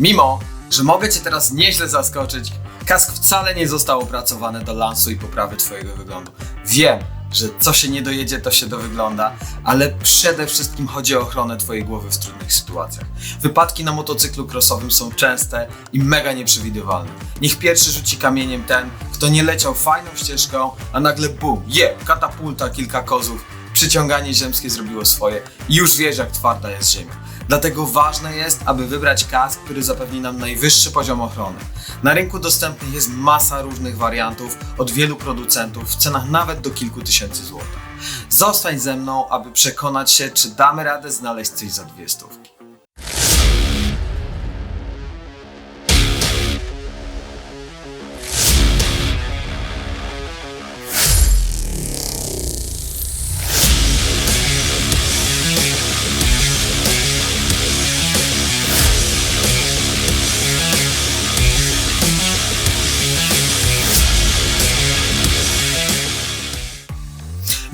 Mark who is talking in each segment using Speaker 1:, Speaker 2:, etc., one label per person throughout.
Speaker 1: Mimo, że mogę Cię teraz nieźle zaskoczyć, kask wcale nie został opracowany do lansu i poprawy Twojego wyglądu. Wiem, że co się nie dojedzie, to się dowygląda, ale przede wszystkim chodzi o ochronę Twojej głowy w trudnych sytuacjach. Wypadki na motocyklu crossowym są częste i mega nieprzewidywalne. Niech pierwszy rzuci kamieniem ten, kto nie leciał fajną ścieżką, a nagle bum, je, katapulta, kilka kozów, przyciąganie ziemskie zrobiło swoje i już wiesz, jak twarda jest ziemia. Dlatego ważne jest, aby wybrać kask, który zapewni nam najwyższy poziom ochrony. Na rynku dostępnych jest masa różnych wariantów od wielu producentów w cenach nawet do kilku tysięcy złotych. Zostań ze mną, aby przekonać się, czy damy radę znaleźć coś za dwie stówki.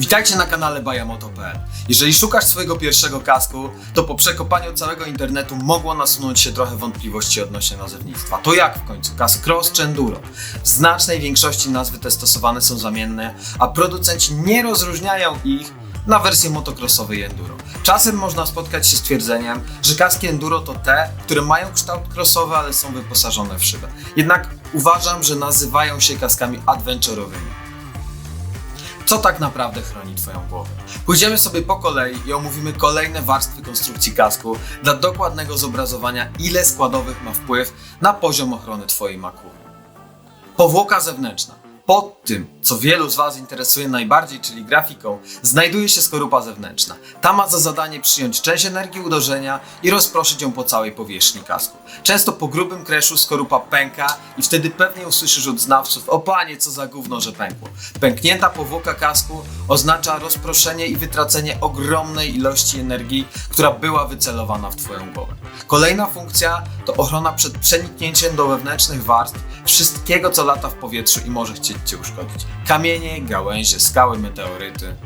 Speaker 1: Witajcie na kanale Bajamoto.pl. Jeżeli szukasz swojego pierwszego kasku, to po przekopaniu całego internetu mogło nasunąć się trochę wątpliwości odnośnie nazewnictwa. To jak w końcu? Kask Cross czy Enduro? W znacznej większości nazwy te stosowane są zamienne, a producenci nie rozróżniają ich na wersje motocrossowe i enduro. Czasem można spotkać się z twierdzeniem, że kaski enduro to te, które mają kształt crossowy, ale są wyposażone w szybę. Jednak uważam, że nazywają się kaskami adventurowymi co tak naprawdę chroni Twoją głowę. Pójdziemy sobie po kolei i omówimy kolejne warstwy konstrukcji kasku dla dokładnego zobrazowania, ile składowych ma wpływ na poziom ochrony Twojej makuli. Powłoka zewnętrzna. Pod tym, co wielu z Was interesuje najbardziej, czyli grafiką, znajduje się skorupa zewnętrzna. Ta ma za zadanie przyjąć część energii uderzenia i rozproszyć ją po całej powierzchni kasku. Często po grubym kreszu skorupa pęka i wtedy pewnie usłyszysz od znawców o panie, co za gówno, że pękło. Pęknięta powłoka kasku oznacza rozproszenie i wytracenie ogromnej ilości energii, która była wycelowana w Twoją głowę. Kolejna funkcja to ochrona przed przeniknięciem do wewnętrznych warstw wszystkiego, co lata w powietrzu i może chcieć Cię uszkodzić. Kamienie, gałęzie, skały, meteoryty.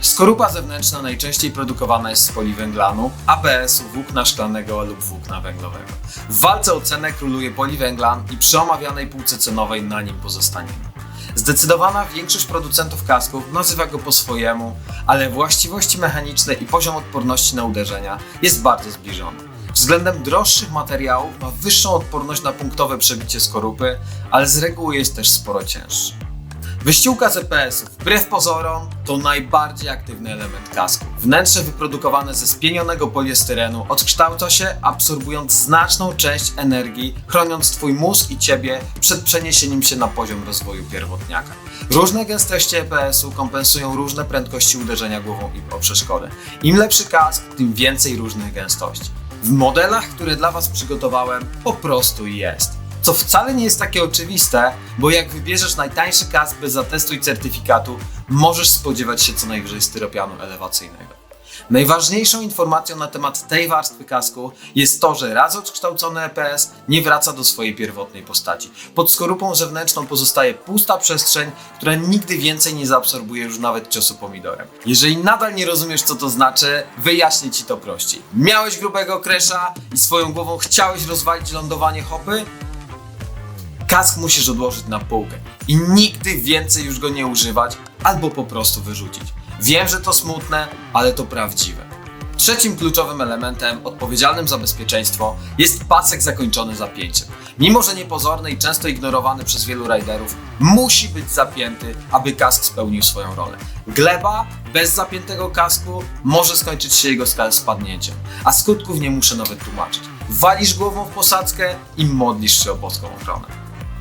Speaker 1: Skorupa zewnętrzna najczęściej produkowana jest z poliwęglanu, ABS-u, włókna szklanego lub włókna węglowego. W walce o cenę króluje poliwęglan i przy omawianej półce cenowej na nim pozostaniemy. Zdecydowana większość producentów kasków nazywa go po swojemu, ale właściwości mechaniczne i poziom odporności na uderzenia jest bardzo zbliżony. Względem droższych materiałów ma wyższą odporność na punktowe przebicie skorupy, ale z reguły jest też sporo cięższy. Wyściółka ZPS-ów, wbrew pozorom, to najbardziej aktywny element kasku. Wnętrze wyprodukowane ze spienionego poliestyrenu odkształca się, absorbując znaczną część energii, chroniąc Twój mózg i Ciebie przed przeniesieniem się na poziom rozwoju pierwotniaka. Różne gęstości EPS-u kompensują różne prędkości uderzenia głową i o przeszkodę. Im lepszy kask, tym więcej różnych gęstości. W modelach, które dla Was przygotowałem, po prostu jest. Co wcale nie jest takie oczywiste, bo jak wybierzesz najtańszy kask bez zatestu i certyfikatu, możesz spodziewać się co najwyżej styropianu elewacyjnego. Najważniejszą informacją na temat tej warstwy kasku jest to, że raz odkształcony EPS nie wraca do swojej pierwotnej postaci. Pod skorupą zewnętrzną pozostaje pusta przestrzeń, która nigdy więcej nie zaabsorbuje już nawet ciosu pomidorem. Jeżeli nadal nie rozumiesz co to znaczy, wyjaśnię ci to prościej. Miałeś grubego kresza i swoją głową chciałeś rozwalić lądowanie hopy? Kask musisz odłożyć na półkę i nigdy więcej już go nie używać albo po prostu wyrzucić. Wiem, że to smutne, ale to prawdziwe. Trzecim kluczowym elementem odpowiedzialnym za bezpieczeństwo jest pasek zakończony zapięciem. Mimo, że niepozorny i często ignorowany przez wielu riderów, musi być zapięty, aby kask spełnił swoją rolę. Gleba bez zapiętego kasku może skończyć się jego spadnięciem, a skutków nie muszę nawet tłumaczyć. Walisz głową w posadzkę i modlisz się o boską ochronę.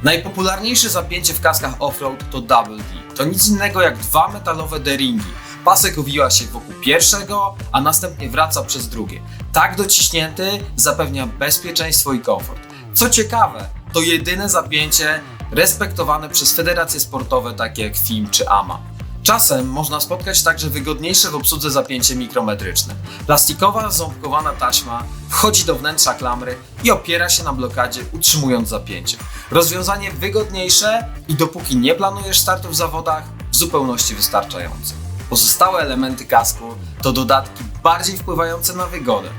Speaker 1: Najpopularniejsze zapięcie w kaskach offroad to Double D. To nic innego jak dwa metalowe D-ringi. Pasek owija się wokół pierwszego, a następnie wraca przez drugie. Tak dociśnięty zapewnia bezpieczeństwo i komfort. Co ciekawe, to jedyne zapięcie respektowane przez federacje sportowe takie jak FIM czy AMA. Czasem można spotkać także wygodniejsze w obsłudze zapięcie mikrometryczne. Plastikowa ząbkowana taśma wchodzi do wnętrza klamry i opiera się na blokadzie, utrzymując zapięcie. Rozwiązanie wygodniejsze i dopóki nie planujesz startu w zawodach, w zupełności wystarczające. Pozostałe elementy kasku to dodatki bardziej wpływające na wygodę.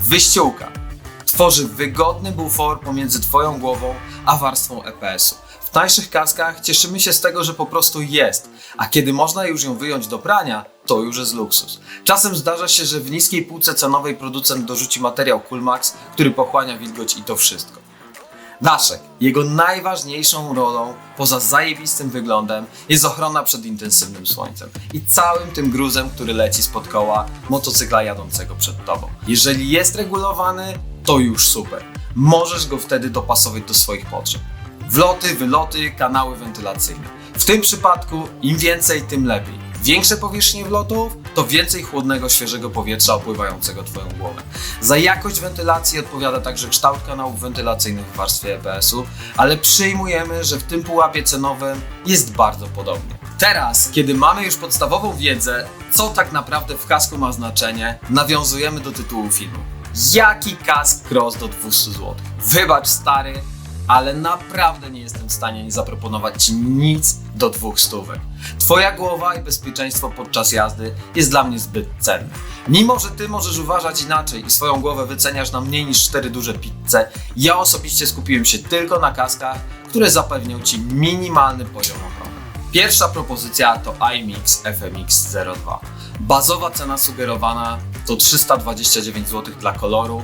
Speaker 1: Wyściółka. Stworzy wygodny bufor pomiędzy Twoją głową a warstwą EPS-u. W tańszych kaskach cieszymy się z tego, że po prostu jest, a kiedy można już ją wyjąć do prania, to już jest luksus. Czasem zdarza się, że w niskiej półce cenowej producent dorzuci materiał Coolmax, który pochłania wilgoć i to wszystko. Daszek, jego najważniejszą rolą, poza zajebistym wyglądem, jest ochrona przed intensywnym słońcem i całym tym gruzem, który leci spod koła motocykla jadącego przed tobą. Jeżeli jest regulowany, to już super. Możesz go wtedy dopasować do swoich potrzeb. Wloty, wyloty, kanały wentylacyjne. W tym przypadku im więcej, tym lepiej. Większe powierzchnie wlotów, to więcej chłodnego, świeżego powietrza opływającego Twoją głowę. Za jakość wentylacji odpowiada także kształt kanałów wentylacyjnych w warstwie EPS-u, ale przyjmujemy, że w tym pułapie cenowym jest bardzo podobnie. Teraz, kiedy mamy już podstawową wiedzę, co tak naprawdę w kasku ma znaczenie, nawiązujemy do tytułu filmu. Jaki kask cross do 200 zł? Wybacz stary, ale naprawdę nie jestem w stanie zaproponować Ci nic do dwóch stówek. Twoja głowa i bezpieczeństwo podczas jazdy jest dla mnie zbyt cenne. Mimo, że Ty możesz uważać inaczej i swoją głowę wyceniasz na mniej niż cztery duże pizze, ja osobiście skupiłem się tylko na kaskach, które zapewnią Ci minimalny poziom ochrony. Pierwsza propozycja to iMix FMX 02. Bazowa cena sugerowana to 329 zł dla koloru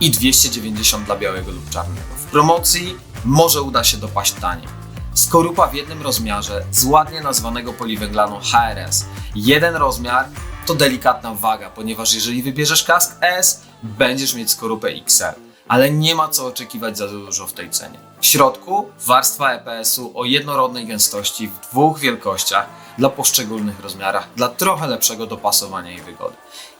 Speaker 1: i 290 dla białego lub czarnego. W promocji może uda się dopaść taniej. Skorupa w jednym rozmiarze z ładnie nazwanego poliwęglanu HRS. Jeden rozmiar to delikatna waga, ponieważ jeżeli wybierzesz kask S, będziesz mieć skorupę XL. Ale nie ma co oczekiwać za dużo w tej cenie. W środku warstwa EPS-u o jednorodnej gęstości w dwóch wielkościach dla poszczególnych rozmiarach, dla trochę lepszego dopasowania i wygody.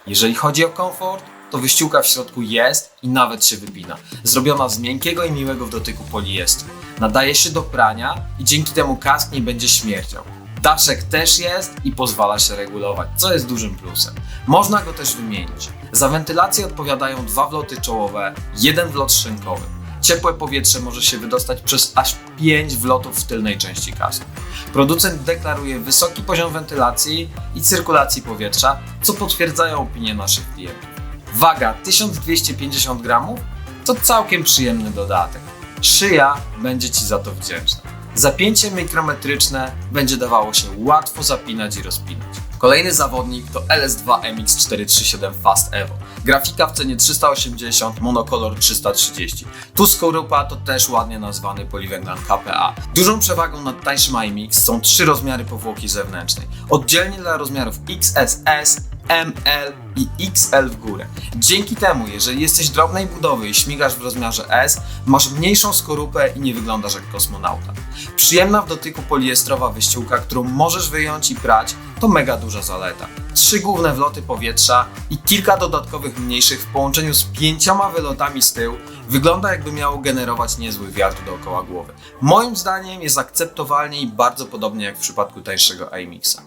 Speaker 1: Jeżeli chodzi o komfort, to wyściółka w środku jest i nawet się wypina. Zrobiona z miękkiego i miłego w dotyku poliestru. Nadaje się do prania i dzięki temu kask nie będzie śmierdział. Daszek też jest i pozwala się regulować, co jest dużym plusem. Można go też wymienić. Za wentylację odpowiadają dwa wloty czołowe, jeden wlot szczękowy. Ciepłe powietrze może się wydostać przez aż 5 wlotów w tylnej części kasku. Producent deklaruje wysoki poziom wentylacji i cyrkulacji powietrza, co potwierdzają opinie naszych klientów. Waga 1250 gramów to całkiem przyjemny dodatek. Szyja będzie Ci za to wdzięczna. Zapięcie mikrometryczne będzie dawało się łatwo zapinać i rozpinać. Kolejny zawodnik to LS2 MX437 Fast Evo. Grafika w cenie 380, monokolor 330. Tu skorupa to też ładnie nazwany poliwęglan KPA. Dużą przewagą nad tańszym iMix są trzy rozmiary powłoki zewnętrznej. Oddzielnie dla rozmiarów XSS, ML i XL w górę. Dzięki temu, jeżeli jesteś drobnej budowy i śmigasz w rozmiarze S, masz mniejszą skorupę i nie wyglądasz jak kosmonauta. Przyjemna w dotyku poliestrowa wyściółka, którą możesz wyjąć i prać, to mega duża zaleta. Trzy główne wloty powietrza i kilka dodatkowych mniejszych w połączeniu z pięcioma wylotami z tyłu wygląda jakby miało generować niezły wiatr dookoła głowy. Moim zdaniem jest akceptowalnie i bardzo podobnie jak w przypadku tańszego iMixa.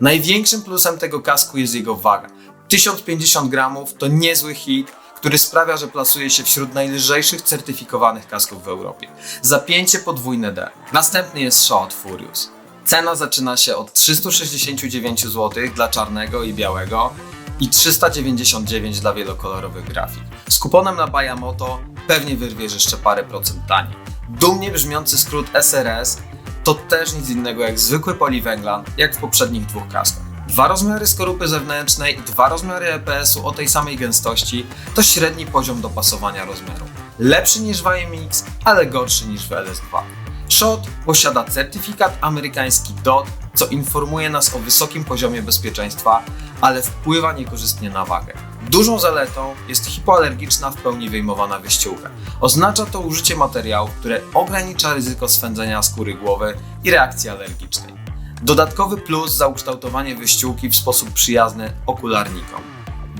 Speaker 1: Największym plusem tego kasku jest jego waga. 1050 gramów to niezły hit, który sprawia, że plasuje się wśród najlżejszych certyfikowanych kasków w Europie. Zapięcie podwójne D. Następny jest Shot Furious. Cena zaczyna się od 369 zł dla czarnego i białego i 399 dla wielokolorowych grafik. Z kuponem na Bayamoto pewnie wyrwiesz jeszcze parę procent taniej. Dumnie brzmiący skrót SRS to też nic innego jak zwykły poliwęglan, jak w poprzednich dwóch kaskach. Dwa rozmiary skorupy zewnętrznej i dwa rozmiary EPS-u o tej samej gęstości to średni poziom dopasowania rozmiaru. Lepszy niż w IMX, ale gorszy niż w LS2. SHOT posiada certyfikat amerykański DOT, co informuje nas o wysokim poziomie bezpieczeństwa, ale wpływa niekorzystnie na wagę. Dużą zaletą jest hipoalergiczna w pełni wyjmowana wyściółka. Oznacza to użycie materiałów, które ogranicza ryzyko swędzenia skóry głowy i reakcji alergicznej. Dodatkowy plus za ukształtowanie wyściółki w sposób przyjazny okularnikom.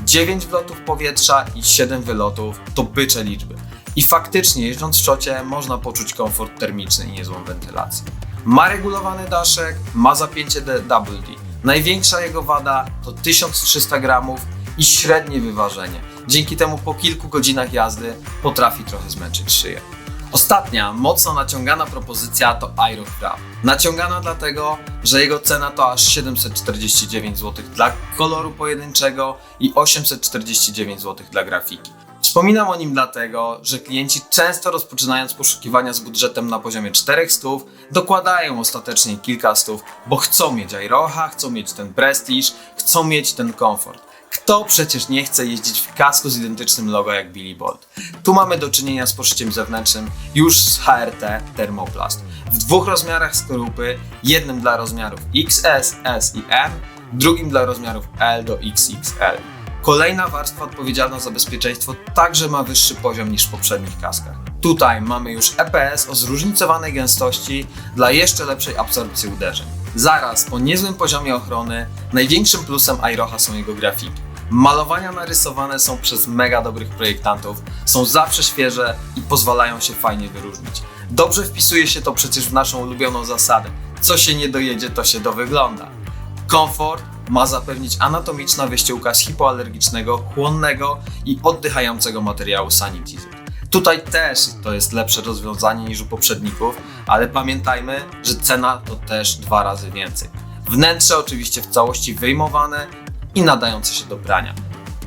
Speaker 1: 9 wlotów powietrza i 7 wylotów to bycze liczby. I faktycznie jeżdżąc w szocie można poczuć komfort termiczny i niezłą wentylację. Ma regulowany daszek, ma zapięcie Double D. Największa jego wada to 1300 gramów i średnie wyważenie. Dzięki temu po kilku godzinach jazdy potrafi trochę zmęczyć szyję. Ostatnia, mocno naciągana propozycja to Aerocraft. Naciągana dlatego, że jego cena to aż 749 zł dla koloru pojedynczego i 849 zł dla grafiki. Wspominam o nim dlatego, że klienci często rozpoczynając poszukiwania z budżetem na poziomie 400 dokładają ostatecznie kilka stów, bo chcą mieć Iroha, chcą mieć ten prestiż, chcą mieć ten komfort. Kto przecież nie chce jeździć w kasku z identycznym logo jak Billy Bolt? Tu mamy do czynienia z poszyciem zewnętrznym już z HRT Thermoplast. W dwóch rozmiarach skorupy, jednym dla rozmiarów XS, S i M, drugim dla rozmiarów L do XXL. Kolejna warstwa odpowiedzialna za bezpieczeństwo także ma wyższy poziom niż w poprzednich kaskach. Tutaj mamy już EPS o zróżnicowanej gęstości dla jeszcze lepszej absorpcji uderzeń. Zaraz po niezłym poziomie ochrony, największym plusem Iroha są jego grafiki. Malowania narysowane są przez mega dobrych projektantów, są zawsze świeże i pozwalają się fajnie wyróżnić. Dobrze wpisuje się to przecież w naszą ulubioną zasadę. Co się nie dojedzie, to się dowygląda. Komfort ma zapewnić anatomiczna wyściółka z hipoalergicznego, chłonnego i oddychającego materiału Sanitizer. Tutaj też to jest lepsze rozwiązanie niż u poprzedników, ale pamiętajmy, że cena to też dwa razy więcej. Wnętrze oczywiście w całości wyjmowane i nadające się do prania.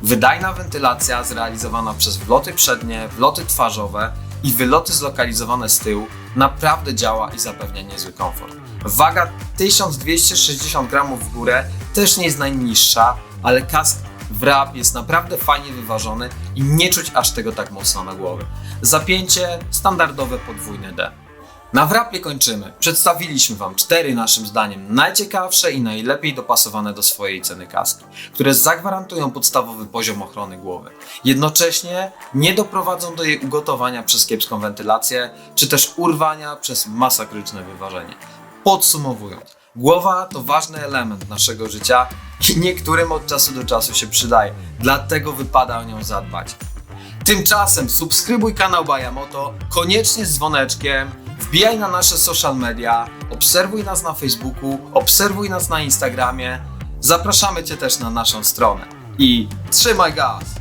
Speaker 1: Wydajna wentylacja zrealizowana przez wloty przednie, wloty twarzowe i wyloty zlokalizowane z tyłu naprawdę działa i zapewnia niezły komfort. Waga 1260 gramów w górę też nie jest najniższa, ale kask wrap jest naprawdę fajnie wyważony i nie czuć aż tego tak mocno na głowie. Zapięcie standardowe podwójne D. Na wrapie kończymy. Przedstawiliśmy Wam cztery naszym zdaniem najciekawsze i najlepiej dopasowane do swojej ceny kaski, które zagwarantują podstawowy poziom ochrony głowy. Jednocześnie nie doprowadzą do jej ugotowania przez kiepską wentylację, czy też urwania przez masakryczne wyważenie. Podsumowując, głowa to ważny element naszego życia i niektórym od czasu do czasu się przydaje, dlatego wypada o nią zadbać. Tymczasem subskrybuj kanał Bajamoto, koniecznie z dzwoneczkiem, wbijaj na nasze social media, obserwuj nas na Facebooku, obserwuj nas na Instagramie. Zapraszamy Cię też na naszą stronę. I trzymaj gaz!